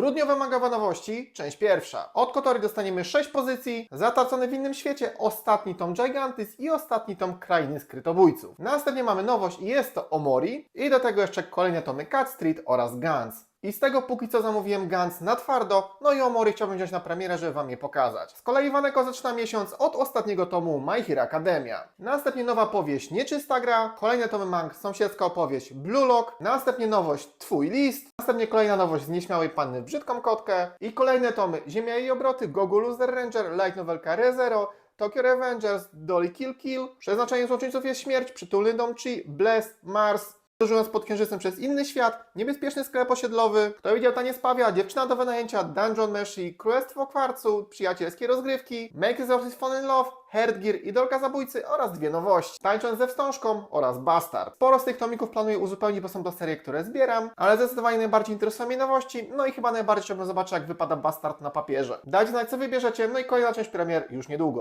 Grudniowe mangowe nowości, część pierwsza. Od Kotori dostaniemy 6 pozycji, zatracony w innym świecie, ostatni tom Gigantis i ostatni tom Krainy Skrytobójców. Następnie mamy nowość i jest to Omori i do tego jeszcze kolejne tomy Cat Street oraz Guns. I z tego póki co zamówiłem Guns na twardo, no i Omori chciałbym wziąć na premierę, żeby Wam je pokazać. Z kolei Waneko zaczyna miesiąc od ostatniego tomu My Hero Academia. Następnie nowa powieść Nieczysta Gra, kolejne tomy mang Sąsiedzka opowieść Blue Lock, następnie nowość Twój List, następnie kolejna nowość z Nieśmiałej Panny w Brzydką Kotkę i kolejne tomy Ziemia i obroty, Gogu Loser Ranger, Light Novelka ReZero, Tokyo Revengers, Dolly Kill Kill, Przeznaczeniem złoczyńców jest śmierć, Przytulny Dom Chi, Blessed, Mars, Podróżując pod księżycem przez inny świat, niebezpieczny sklep osiedlowy, kto widział tanie spawia, dziewczyna do wynajęcia, Dungeon Meshi, Królestwo Kwarcu, przyjacielskie rozgrywki, Make Exorcist Fall in Love, Herdgear, Idolka Zabójcy oraz dwie nowości, Tańcząc ze wstążką oraz Bastard. Sporo z tych tomików planuję uzupełnić, bo są to serie, które zbieram, ale zdecydowanie najbardziej interesują mnie nowości, no i chyba najbardziej chciałbym zobaczyć, jak wypada Bastard na papierze. Dajcie znać, co wybierzecie, no i kolejna część premier już niedługo.